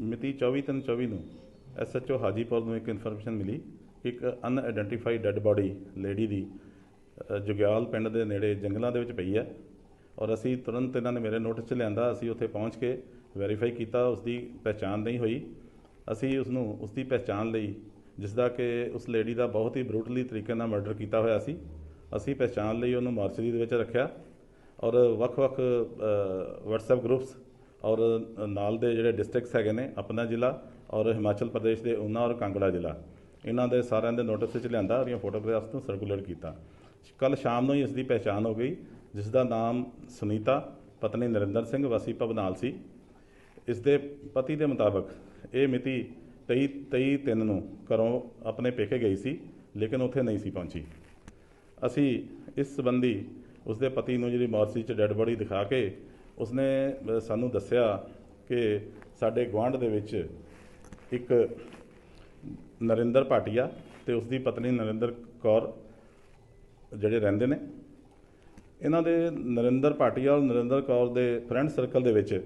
ਮਿਤੀ 24/3/24 ਨੂੰ ਐਸਐਚਓ ਹਾਜੀਪੁਰ ਨੂੰ ਇੱਕ ਇਨਫੋਰਮੇਸ਼ਨ ਮਿਲੀ। ਕਿ ਇੱਕ ਅਨਆਇਡੈਂਟੀਫਾਈਡ ਡੈੱਡ ਬਾਡੀ ਲੇਡੀ ਦੀ ਜੁਗਿਆਲ ਪਿੰਡ ਦੇ ਨੇੜੇ ਜੰਗਲਾਂ ਦੇ ਵਿੱਚ ਪਈ ਹੈ ਔਰ ਅਸੀਂ ਤੁਰੰਤ ਇਹਨਾਂ ਨੇ ਮੇਰੇ ਨੋਟਿਸ 'ਚ ਲਿਆਂਦਾ, ਅਸੀਂ ਉੱਥੇ ਪਹੁੰਚ ਕੇ ਵੈਰੀਫਾਈ ਕੀਤਾ ਉਸ ਦੀ ਪਹਿਚਾਣ ਨਹੀਂ ਹੋਈ। ਅਸੀਂ ਉਸ ਨੂੰ ਉਸ ਦੀ ਪਹਿਚਾਣ ਲਈ ਜਿਸ ਦਾ ਕਿ ਉਸ ਲੇਡੀ ਦਾ ਬਹੁਤ ਹੀ ਬਰੂਟਲੀ ਤਰੀਕੇ ਨਾਲ ਮਰਡਰ ਕੀਤਾ ਹੋਇਆ ਸੀ, ਅਸੀਂ ਪਹਿਚਾਣ ਲਈ ਉਹਨੂੰ ਮਾਰਚਰੀ ਦੇ ਵਿੱਚ ਰੱਖਿਆ ਔਰ ਵੱਖ-ਵੱਖ WhatsApp ਗਰੁੱਪਸ ਔਰ ਨਾਲ ਦੇ ਜਿਹੜੇ ਡਿਸਟ੍ਰਿਕਟਸ ਹੈਗੇ ਨੇ, ਆਪਣਾ ਜ਼ਿਲ੍ਹਾ ਔਰ ਹਿਮਾਚਲ ਪ੍ਰਦੇਸ਼ ਦੇ ਉਨਾ ਔਰ ਕਾਂਗੜਾ ਜ਼ਿਲ੍ਹਾ। ਇਹਨਾਂ ਦੇ ਸਾਰਿਆਂ ਦੇ ਨੋਟਿਸ ਵਿੱਚ ਲਿਆਂਦਾ ਔਰ ਇਹ ਫੋਟੋਗ੍ਰਾਫਸ ਨੂੰ ਸਰਕੂਲੇਟ ਕੀਤਾ। ਕੱਲ ਸ਼ਾਮ ਨੂੰ ਹੀ ਇਸ ਦੀ ਪਹਿਚਾਣ ਹੋ ਗਈ, ਜਿਸ ਦਾ ਨਾਮ ਸੁਨੀਤਾ, ਪਤਨੀ ਨਰਿੰਦਰ ਸਿੰਘ, ਵਾਸੀ ਭਵਨਾਲ ਸੀ। ਇਸ ਦੇ ਪਤੀ ਦੇ ਮੁਤਾਬਕ ਇਹ ਮਿਤੀ 23 23 ਤਿੰਨ ਨੂੰ ਘਰੋਂ ਆਪਣੇ ਪੇਕੇ ਗਈ ਸੀ, ਲੇਕਿਨ ਉੱਥੇ ਨਹੀਂ ਸੀ ਪਹੁੰਚੀ। ਅਸੀਂ ਇਸ ਸੰਬੰਧੀ ਉਸ ਦੇ ਪਤੀ ਨੂੰ ਜਿਹੜੀ ਮੋਰਚੀ 'ਚ ਡੈੱਡ ਬੋਡੀ ਦਿਖਾ ਕੇ ਉਸਨੇ ਸਾਨੂੰ ਦੱਸਿਆ ਕਿ ਸਾਡੇ ਗੁਆਂਢ ਦੇ ਵਿੱਚ ਇੱਕ ਨਰਿੰਦਰ ਭਾਟੀਆ ਤੇ ਉਸ ਦੀ ਪਤਨੀ ਨਰਿੰਦਰ ਕੌਰ ਜਿਹੜੇ ਰਹਿੰਦੇ ਨੇ। ਇਹਨਾਂ ਦੇ ਨਰਿੰਦਰ ਭਾਟੀਆ ਔਰ ਨਰਿੰਦਰ ਕੌਰ ਦੇ ਫਰੈਂਡ ਸਰਕਲ ਦੇ ਵਿੱਚ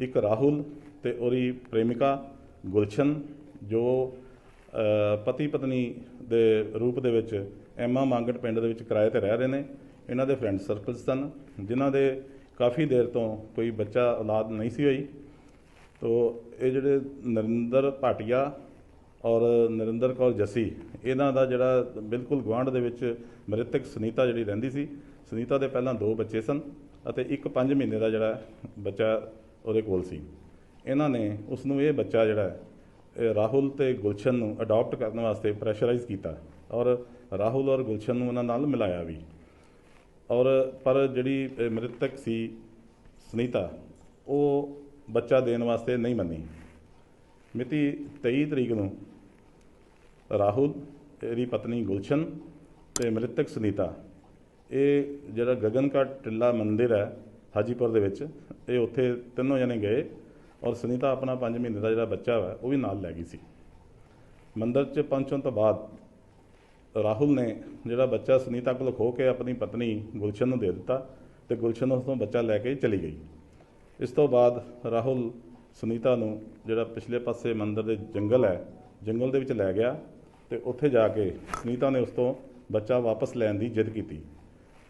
ਇੱਕ ਰਾਹੁਲ ਤੇ ਉਹਦੀ ਪ੍ਰੇਮਿਕਾ ਗੁਲਸ਼ਨ, ਜੋ ਪਤੀ ਪਤਨੀ ਦੇ ਰੂਪ ਦੇ ਵਿੱਚ ਐਮਾ ਮੰਗਟ ਪਿੰਡ ਦੇ ਵਿੱਚ ਕਿਰਾਏ ਤੇ ਰਹਿ ਰਹੇ ਨੇ। ਇਹਨਾਂ ਦੇ ਫਰੈਂਡ ਸਰਕਲਸ ਸਨ, ਜਿਨ੍ਹਾਂ ਦੇ ਕਾਫੀ ਦੇਰ ਤੋਂ ਕੋਈ ਬੱਚਾ ਔਲਾਦ ਨਹੀਂ ਸੀ ਹੋਈ। ਤੋ ਇਹ ਜਿਹੜੇ ਨਰਿੰਦਰ ਭਾਟੀਆ ਔਰ ਨਰਿੰਦਰ ਕੌਰ ਜੱਸੀ, ਇਹਨਾਂ ਦਾ ਜਿਹੜਾ ਬਿਲਕੁਲ ਗੁਆਂਢ ਦੇ ਵਿੱਚ ਮ੍ਰਿਤਕ ਸੁਨੀਤਾ ਜਿਹੜੀ ਰਹਿੰਦੀ ਸੀ, ਸੁਨੀਤਾ ਦੇ ਪਹਿਲਾਂ ਦੋ ਬੱਚੇ ਸਨ ਅਤੇ ਇੱਕ 5 ਮਹੀਨੇ ਦਾ ਜਿਹੜਾ ਬੱਚਾ ਉਹਦੇ ਕੋਲ ਸੀ। ਇਹਨਾਂ ਨੇ ਉਸ ਨੂੰ ਇਹ ਬੱਚਾ ਜਿਹੜਾ, ਇਹ ਰਾਹੁਲ ਤੇ ਗੁਲਸ਼ਨ ਨੂੰ ਅਡਾਪਟ ਕਰਨ ਵਾਸਤੇ ਪ੍ਰੈਸ਼ਰਾਈਜ਼ ਕੀਤਾ ਔਰ ਰਾਹੁਲ ਔਰ ਗੁਲਸ਼ਨ ਨੂੰ ਉਹਨਾਂ ਨਾਲ ਮਿਲਾਇਆ ਵੀ। ਔਰ ਪਰ ਜਿਹੜੀ ਮ੍ਰਿਤਕ ਸੀ ਸੁਨੀਤਾ, ਉਹ ਬੱਚਾ ਦੇਣ ਵਾਸਤੇ ਨਹੀਂ ਮੰਨੀ। ਮਿਤੀ 23 ਤਰੀਕ ਨੂੰ ਰਾਹੁਲ, ਇਹਦੀ ਪਤਨੀ ਗੁਲਸ਼ਨ ਤੇ ਮ੍ਰਿਤਕ ਸੁਨੀਤਾ, ਇਹ ਜਿਹੜਾ ਗਗਨਕਾ ਟਿੱਲਾ ਮੰਦਿਰ ਹੈ ਹਾਜੀਪੁਰ ਦੇ ਵਿੱਚ, ਇਹ ਉੱਥੇ ਤਿੰਨੋਂ ਜਣੇ ਗਏ ਔਰ ਸੁਨੀਤਾ ਆਪਣਾ 5 ਮਹੀਨੇ ਦਾ ਜਿਹੜਾ ਬੱਚਾ ਹੈ ਉਹ ਵੀ ਨਾਲ ਲੈ ਗਈ ਸੀ। ਮੰਦਿਰ 'ਚ ਪਹੁੰਚਣ ਤੋਂ ਬਾਅਦ ਰਾਹੁਲ ਨੇ ਜਿਹੜਾ ਬੱਚਾ ਸੁਨੀਤਾ ਕੋਲ ਖੋ ਕੇ ਆਪਣੀ ਪਤਨੀ ਗੁਲਸ਼ਨ ਨੂੰ ਦੇ ਦਿੱਤਾ ਤੇ ਗੁਲਸ਼ਨ ਉਸ ਤੋਂ ਬੱਚਾ ਲੈ ਕੇ ਚਲੀ ਗਈ। ਇਸ ਤੋਂ ਬਾਅਦ ਰਾਹੁਲ ਸੁਨੀਤਾ ਨੂੰ ਜਿਹੜਾ ਪਿਛਲੇ ਪਾਸੇ ਮੰਦਰ ਦੇ ਜੰਗਲ ਹੈ, ਜੰਗਲ ਦੇ ਵਿੱਚ ਲੈ ਗਿਆ ਤੇ ਉੱਥੇ ਜਾ ਕੇ ਸੁਨੀਤਾ ਨੇ ਉਸ ਤੋਂ ਬੱਚਾ ਵਾਪਸ ਲੈਣ ਦੀ ਜਿੱਦ ਕੀਤੀ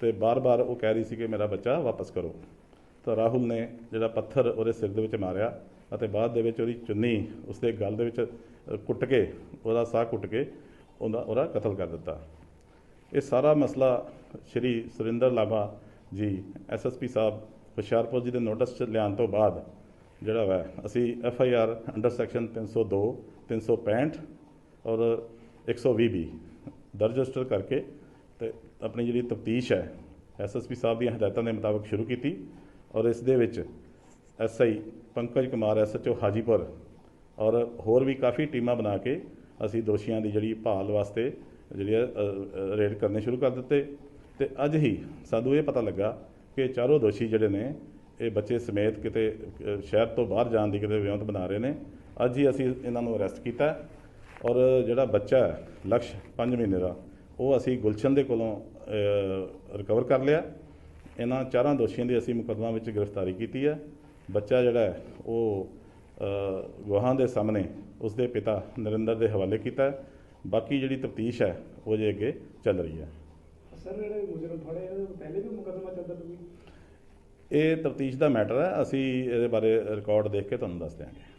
ਤੇ ਬਾਰ-ਬਾਰ ਉਹ ਕਹਿ ਰਹੀ ਸੀ ਕਿ ਮੇਰਾ ਬੱਚਾ ਵਾਪਸ ਕਰੋ। ਤਾਂ ਰਾਹੁਲ ਨੇ ਜਿਹੜਾ ਪੱਥਰ ਉਹਦੇ ਸਿਰ ਦੇ ਵਿੱਚ ਮਾਰਿਆ ਅਤੇ ਬਾਅਦ ਦੇ ਵਿੱਚ ਉਹਦੀ ਚੁੰਨੀ ਉਸਦੇ ਗਲ ਦੇ ਵਿੱਚ ਕੁੱਟ ਕੇ, ਉਹਦਾ ਸਾਹ ਕੁੱਟ ਕੇ ਉਹਦਾ ਉਹਦਾ ਕਤਲ ਕਰ ਦਿੱਤਾ। ਇਹ ਸਾਰਾ ਮਸਲਾ ਸ਼੍ਰੀ ਸੁਰਿੰਦਰ ਲਾਬਾ ਜੀ ਐਸਐਸਪੀ ਸਾਹਿਬ, ਹੁਸ਼ਿਆਰਪੁਰ ਜੀ ਦੇ ਨੋਟਿਸ 'ਚ ਲਿਆਉਣ ਤੋਂ ਬਾਅਦ ਜਿਹੜਾ ਵਾ, ਅਸੀਂ F I R under section 302 365 ਔਰ 120 ਵੀ ਦਰਜ ਰਜਿਸਟਰ ਕਰਕੇ ਤੇ ਆਪਣੀ ਜਿਹੜੀ ਤਫਤੀਸ਼ ਹੈ ਐਸਐਸਪੀ ਸਾਹਿਬ ਦੀਆਂ ਹਦਾਇਤਾਂ ਦੇ ਮੁਤਾਬਕ ਸ਼ੁਰੂ ਕੀਤੀ ਔਰ ਇਸ ਦੇ ਵਿੱਚ ਐਸਆਈ ਪੰਕਜ ਕੁਮਾਰ ਐਸਐਚਓ ਹਾਜੀਪੁਰ ਔਰ ਹੋਰ ਵੀ ਕਾਫੀ ਟੀਮਾਂ ਬਣਾ ਕੇ ਅਸੀਂ ਦੋਸ਼ੀਆਂ ਦੀ ਜਿਹੜੀ ਭਾਲ ਵਾਸਤੇ ਜਿਹੜੀ ਹੈ, ਰੇਡ ਕਰਨੇ ਸ਼ੁਰੂ ਕਰ ਦਿੱਤੇ। ਤੇ ਅੱਜ ਹੀ ਸਾਨੂੰ ਇਹ ਪਤਾ ਲੱਗਾ ਕਿ ਚਾਰੋਂ ਦੋਸ਼ੀ ਜਿਹੜੇ ਨੇ ਇਹ ਬੱਚੇ ਸਮੇਤ ਕਿਤੇ ਸ਼ਹਿਰ ਤੋਂ ਬਾਹਰ ਜਾਣ ਦੀ ਕਿਤੇ ਵਿਉਂਤ ਬਣਾ ਰਹੇ ਨੇ। ਅੱਜ ਹੀ ਅਸੀਂ ਇਹਨਾਂ ਨੂੰ ਅਰੈਸਟ ਕੀਤਾ ਔਰ ਜਿਹੜਾ ਬੱਚਾ ਲਕਸ਼ 5 ਮਹੀਨੇ ਦਾ ਉਹ ਅਸੀਂ ਗੁਲਸ਼ਨ ਦੇ ਕੋਲੋਂ ਰਿਕਵਰ ਕਰ ਲਿਆ। ਇਹਨਾਂ ਚਾਰਾਂ ਦੋਸ਼ੀਆਂ ਦੀ ਅਸੀਂ ਮੁਕੱਦਮਾ ਵਿੱਚ ਗ੍ਰਿਫਤਾਰੀ ਕੀਤੀ ਹੈ। ਬੱਚਾ ਜਿਹੜਾ ਉਹ ਗਵਾਹਾਂ ਦੇ ਸਾਹਮਣੇ ਉਸ ਦੇ ਪਿਤਾ ਨਰਿੰਦਰ ਦੇ ਹਵਾਲੇ ਕੀਤਾ ਬਾਕੀ ਜਿਹੜੀ ਤਫਤੀਸ਼ ਹੈ ਉਹ ਜੇ ਅੱਗੇ ਚੱਲ ਰਹੀ ਹੈ। ਸਰ ਜਿਹੜੇ ਮੁਜਰਮ ਫੜੇ ਪਹਿਲੇ ਵੀ ਮੁਕੱਦਮਾ ਚੱਲਦਾ ਕੋਈ ਇਹ ਤਫਤੀਸ਼ ਦਾ ਮੈਟਰ ਹੈ। ਅਸੀਂ ਇਹਦੇ ਬਾਰੇ ਰਿਕਾਰਡ ਦੇਖ ਕੇ ਤੁਹਾਨੂੰ ਦੱਸ ਦਿਆਂਗੇ।